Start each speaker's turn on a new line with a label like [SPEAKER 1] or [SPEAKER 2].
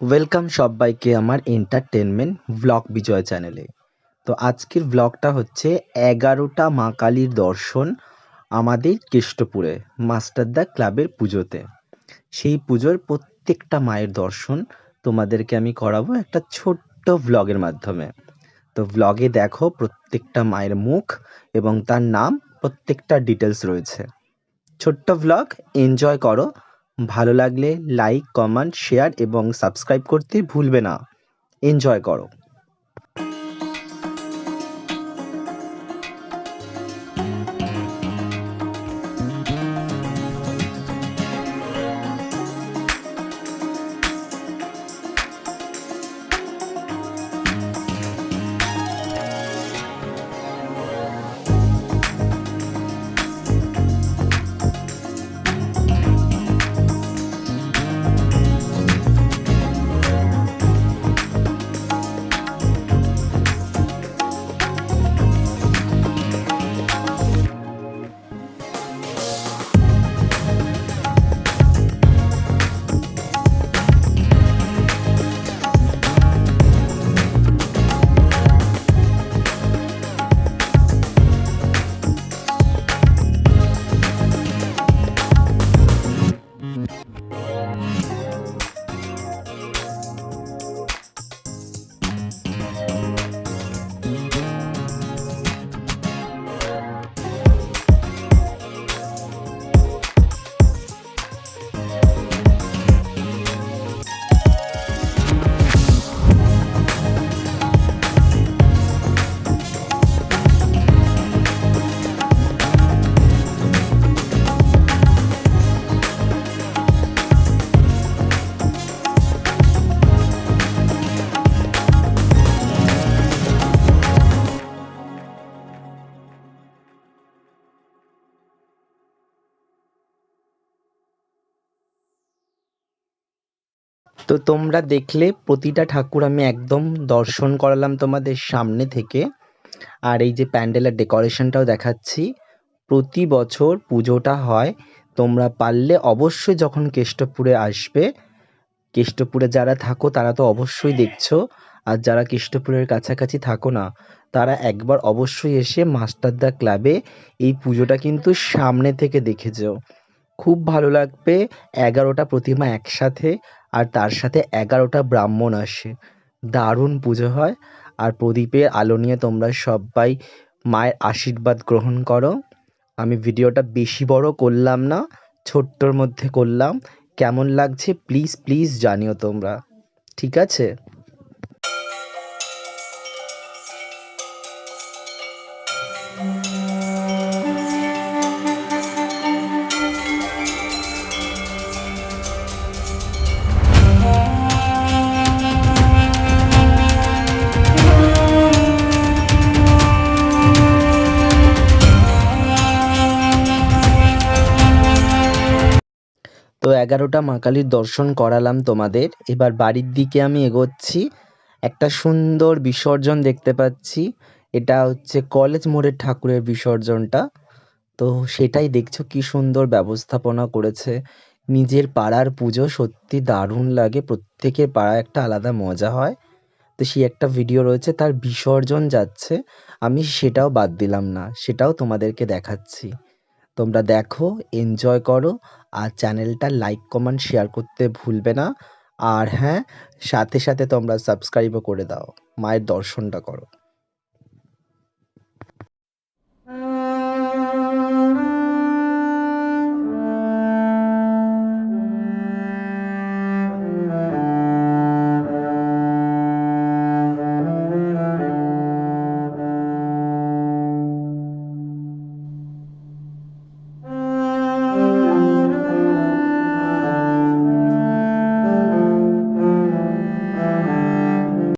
[SPEAKER 1] Welcome সব্বাইকে আমার entertainment blog বিজয় চ্যানেলে। তো আজকের ব্লগটা হচ্ছে এগারোটা মা কালীর দর্শন আমাদের কেষ্টপুরে মাস্টারদা ক্লাবের পুজোতে। সেই পুজোর প্রত্যেকটা মায়ের দর্শন তোমাদেরকে আমি করাবো একটা ছোট্ট ভ্লগের মাধ্যমে। তো ভ্লগে দেখো প্রত্যেকটা মায়ের মুখ এবং তার নাম, প্রত্যেকটা ডিটেলস রয়েছে। ছোট্ট ভ্লগ এনজয় করো ভালো লাগলে লাইক কমেন্ট শেয়ার এবং সাবস্ক্রাইব করতে ভুলবে না। এনজয় করো। তো তোমরা দেখলে প্রতিটা ঠাকুর আমি একদম দর্শন করালাম তোমাদের সামনে থেকে। আর এই যে প্যান্ডেলের ডেকোরেশনটাও দেখাচ্ছি। প্রতি বছর পুজোটা হয়। তোমরা পারলে অবশ্যই যখন কেষ্টপুরে আসবে, কেষ্টপুরে যারা থাকো তারা তো অবশ্যই দেখছ। আর যারা কেষ্টপুরের কাছাকাছি থাকো না, তারা একবার অবশ্যই এসে মাস্টারদা ক্লাবে এই পুজোটা কিন্তু সামনে থেকে দেখে খুব ভালো লাগবে। এগারোটা প্রতিমা একসাথে। আর তার সাথে এগারোটা ব্রাহ্মণ আসে। দারুণ পুজো হয়। আর প্রদীপের আলো নিয়ে তোমরা সবাই মায়ের আশীর্বাদ গ্রহণ করো। আমি ভিডিওটা বেশি বড় করলাম না, ছোট্টর মধ্যে করলাম। কেমন লাগছে প্লিজ প্লিজ জানিও তোমরা। ঠিক আছে? তো এগারোটা মা কালীর দর্শন করালাম তোমাদের। এবার বাড়ির দিকে আমি এগোচ্ছি। একটা সুন্দর বিসর্জন দেখতে পাচ্ছি। এটা হচ্ছে কলেজ মোড়ের ঠাকুরের বিসর্জনটা। তো সেটাই দেখছ কি সুন্দর ব্যবস্থাপনা করেছে। নিজের পাড়ার পুজো সত্যি দারুণ লাগে। প্রত্যেকের পাড়ায় একটা আলাদা মজা হয়। তো সেই একটা ভিডিও রয়েছে, তার বিসর্জন যাচ্ছে। আমি সেটাও বাদ দিলাম না, সেটাও তোমাদেরকে দেখাচ্ছি। তোমরা দেখো এনজয় করো আর চ্যানেলটা লাইক কমেন্ট শেয়ার করতে ভুলবে না। আর হ্যাঁ সাথে সাথে তোমরা সাবস্ক্রাইবও করে দাও। মায়ের দর্শনটা করো।